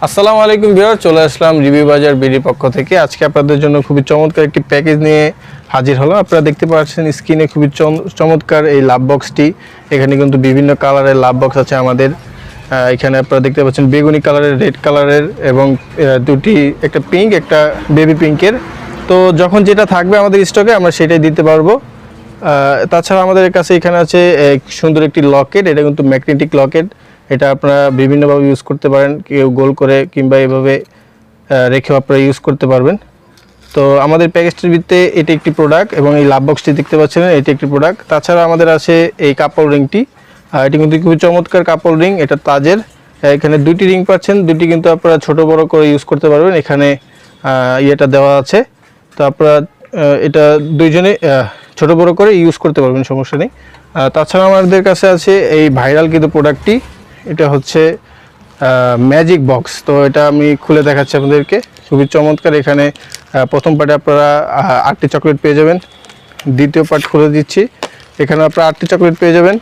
আসসালামু আলাইকুম বিহার চলে আসলাম রিভিউ বাজার বিডি পক্ষ থেকে। আজকে আপনাদের জন্য খুবই চমৎকার একটি প্যাকেজ নিয়ে হাজির হলো আপনারা দেখতে পাচ্ছেন স্ক্রিনে খুবই চম- চমৎকার এই লাভ বক্সটি। এখানে কিন্তু বিভিন্ন কালারের লাভ বক্স আছে আমাদের। এখানে আপনারা দেখতে পাচ্ছেন বেগুনি কালারের, রেড কালারের এবং দুটি একটা পিঙ্ক, একটা বেবি পিঙ্কের। তো যখন যেটা থাকবে আমাদের স্টকে আমরা সেটাই দিতে পারব। তাছাড়া আমাদের কাছে এখানে আছে সুন্দর একটি লকেট, এটা কিন্তু ম্যাগনেটিক লকেট। এটা আপনারা বিভিন্নভাবে ইউজ করতে পারেন, কেউ গোল করে কিংবা এভাবে রেখেও আপনারা ইউজ করতে পারবেন। তো আমাদের প্যাকেজটির ভিত্তিতে এটি একটি প্রোডাক্ট এবং এই লাভ বক্সটি দেখতে পাচ্ছেন, এটি একটি প্রোডাক্ট তাছাড়া আমাদের আছে এই কাপড় রিংটি। এটি কিন্তু খুবই চমৎকার কাপড় রিং, এটা তাজের। এখানে দুটি রিং পাচ্ছেন দুটি কিন্তু আপনারা ছোট বড় করে ইউজ করতে পারবেন। এখানে ইয়েটা দেওয়া আছে। তো আপনারা এটা দুইজনে ছোট বড় করে ইউজ করতে পারবেন, সমস্যা নেই। তাছাড়া আমাদের কাছে আছে এই ভাইরাল কিন্তু প্রোডাক্টটি এটা হচ্ছে ম্যাজিক বক্স তো এটা আমি খুলে দেখাচ্ছি আপনাদেরকে। খুবই চমৎকার। এখানে প্রথম পার্টে আপনারা আটটি চকলেট পেয়ে যাবেন। দ্বিতীয় পার্ট খুলে দিচ্ছি। এখানে আপনারা আটটি চকলেট পেয়ে যাবেন।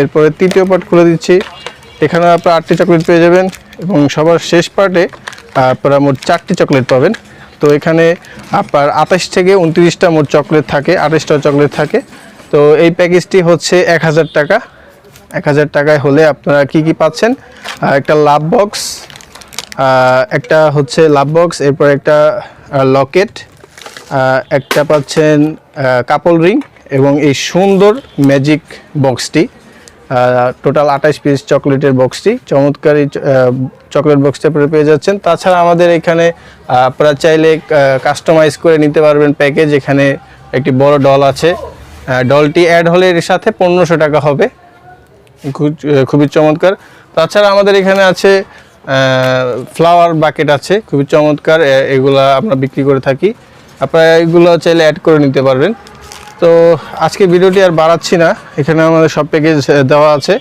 এরপরে তৃতীয় পার্ট খুলে দিচ্ছি। এখানে আপনারা আটটি চকলেট পেয়ে যাবেন এবং সবার শেষ পার্টে আপনারা মোট চারটি চকলেট পাবেন। তো এখানে আপনার আঠাশ থেকে উনত্রিশটা মোট চকলেট থাকে আঠাশটা চকলেট থাকে। তো এই প্যাকেজটি হচ্ছে এক হাজার টাকা। এক হাজার টাকায় হলে আপনারা কি কি পাচ্ছেন? একটা লাভ বক্স একটা হচ্ছে লাভ বক্স এরপর একটা লকেট একটা পাচ্ছেন কাপল রিং এবং এই সুন্দর ম্যাজিক বক্সটি টোটাল আঠাশ পিস চকলেটের বক্সটি চমৎকার এই চকলেট বক্সটি আপনারা পেয়ে যাচ্ছেন। তাছাড়া আমাদের এখানে আপনারা চাইলে কাস্টমাইজ করে নিতে পারবেন প্যাকেজ এখানে একটি বড় ডল আছে। ডলটি অ্যাড হলে এর সাথে পনেরোশো টাকা হবে। খুবই চমৎকার। তাছাড়া আমাদের এখানে আছে ফ্লাওয়ার বাকেট আছে, খুবই চমৎকার এগুলা আমরা বিক্রি করে থাকি। আপনারা এগুলো চাইলে অ্যাড করে নিতে পারবেন। তো আজকে ভিডিওটি আর বাড়াচ্ছি না, এখানে আমাদের সব প্যাকেজ দেওয়া আছে।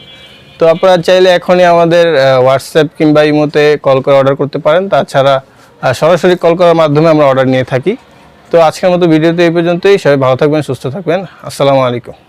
তো আপনারা চাইলে এখনই আমাদের হোয়াটসঅ্যাপ কিংবা ইমোতে কল করে অর্ডার করতে পারেন। তাছাড়া সরাসরি কল করার মাধ্যমে আমরা অর্ডার নিয়ে থাকি। তো আজকের মতো ভিডিওতে এই পর্যন্তই। সবাই ভালো থাকবেন, সুস্থ থাকবেন। আসসালামু আলাইকুম।